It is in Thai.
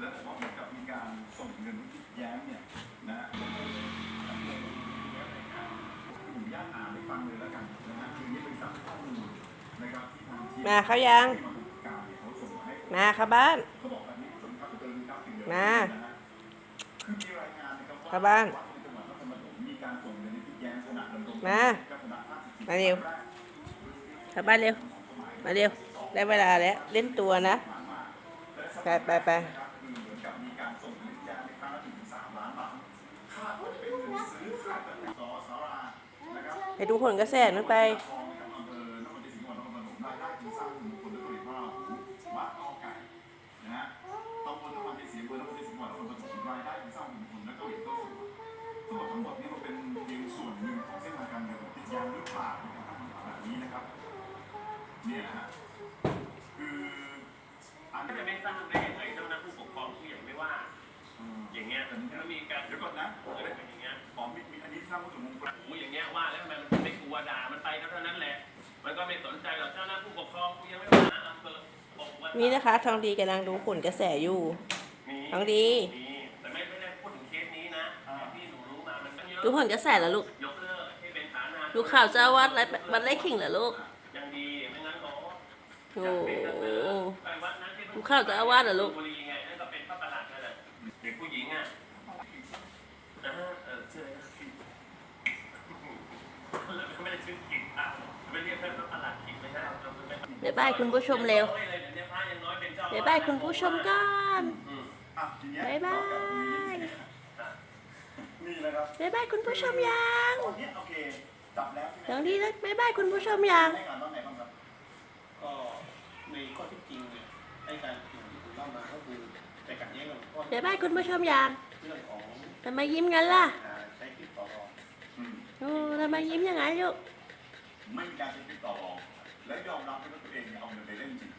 แล้วบอกว่าเหมือนกับมีการส่งเงินที่แย้มเนี่ยนะผมย่านอ่านให้ฟังเลยแล้วกันนะฮะคือนี่เป็นสามข้อมูลนะครับที่ทางทีมมาเขายัง ที่มาบุการเนี่ยเขาส่งมาให้ มาเข้าบ้าน เขาบอกแบบนี้คุณผู้ชมครับเดินครับถึงเดือนมานะฮะคือมีรายงานนะครับว่าเข้าบ้านวัดในจังหวัดนครปฐมมีการส่งเงินที่แย้มขณะดำรงมากับคณะภาคสิบมาเร็วเข้าบ้านเร็ว มาเร็ว ได้เวลาแล้ว เล่นตัวนะ ไปไปไป นะครับไปดูผลกระแสนู้นไปทองกับอำเภอนครศรีธรรมราชจังหวัดนครปฐมรายได้ถึงสร้างบุคคลและผลิตว่าวัดเอาไก่นะฮะตำบลนครศรีศรีอำเภอนครศรีธรรมราชจังวัยได้สร้างบุคคลและก็เหรียญต้นสูงทั้งหมดทั้งหมดนี้มันเป็นเพียงส่วนหนึ่งของเส้นทางการเงินที่ยังลึกกว่านี้นะครับเนี่ยฮะคืออันนี้ไม่สร้างได้ยังไงเจ้าหน้าผู้ปกครองที่ยังไม่ว่า อย่างเงี้ยแล้วมีการเดี๋ยวก่อนนะเกิดเป็นอย่างเงี้ยอ๋อมีมีอันนี้สร้างวัตถุมงคลโอ้อย่างเงี้ยว่าแล้วทำไมมัน วด่ามันไปก็เท่านั้นแหละ มันก็ไม่สนใจหรอกเจ้าหน้าผู้ปกครองกูยังไม่ว่านะอำเภอบอกว่านี่นะคะทองดีกำลังดูผลกระแสอยู่ มีทองดี มีแต่ไม่ไม่ได้พูดถึงเคสนี้นะที่หนูรู้มามันตั้งเยอะดูผลกระแสแล้วลูก ยกเลิกที่เป็นฐานะดูข่าวเจ้าวัดและวัดไร่ขิงเหรอลูกยังดีไม่งั้นเขาโอ้โหไปวัดนั้นที่ดูข่าวเจ้าอาวาสเหรอลูก บุรีไงนั่นก็เป็นพระประหลัดนั่นแหละเด็กผู้หญิงอะอ่าเออเชื่อแล้วไม่ได้ชื่อกิ่งอะไม่เรียกแค่พระประหลัดกิ่งไม่ได้เราไม่ บ๊ายบายคุณผู้ชมเร็วเดี๋ยวบ๊ายบายคุณผู้ชมก่อนบ๊ายบายบ๊ายบายคุณผู้ชมยังอนเนี้ยโอเคจับแล้วใช่ไหมทองดีแล้วบ๊ายบายคุณผู้ชมยังก็ในข้อที่จริงเนี่ยการเล่ามาก็คือแต่กันแย่งกันบ๊ายบายคุณผู้ชมยังเรื่องของทำไมยิ้มงั้นล่ะอ่าใช้คลิปต่อองอืมโอ้ทำไมยิ้มอย่างนั้นลูกไม่มีการใช้ชีวิตต่อรองยอมรับด้วยว่าตัว လက်ကြောင်နောက်တစ်ခုတင်အောင်လည်းလည်းကြည့်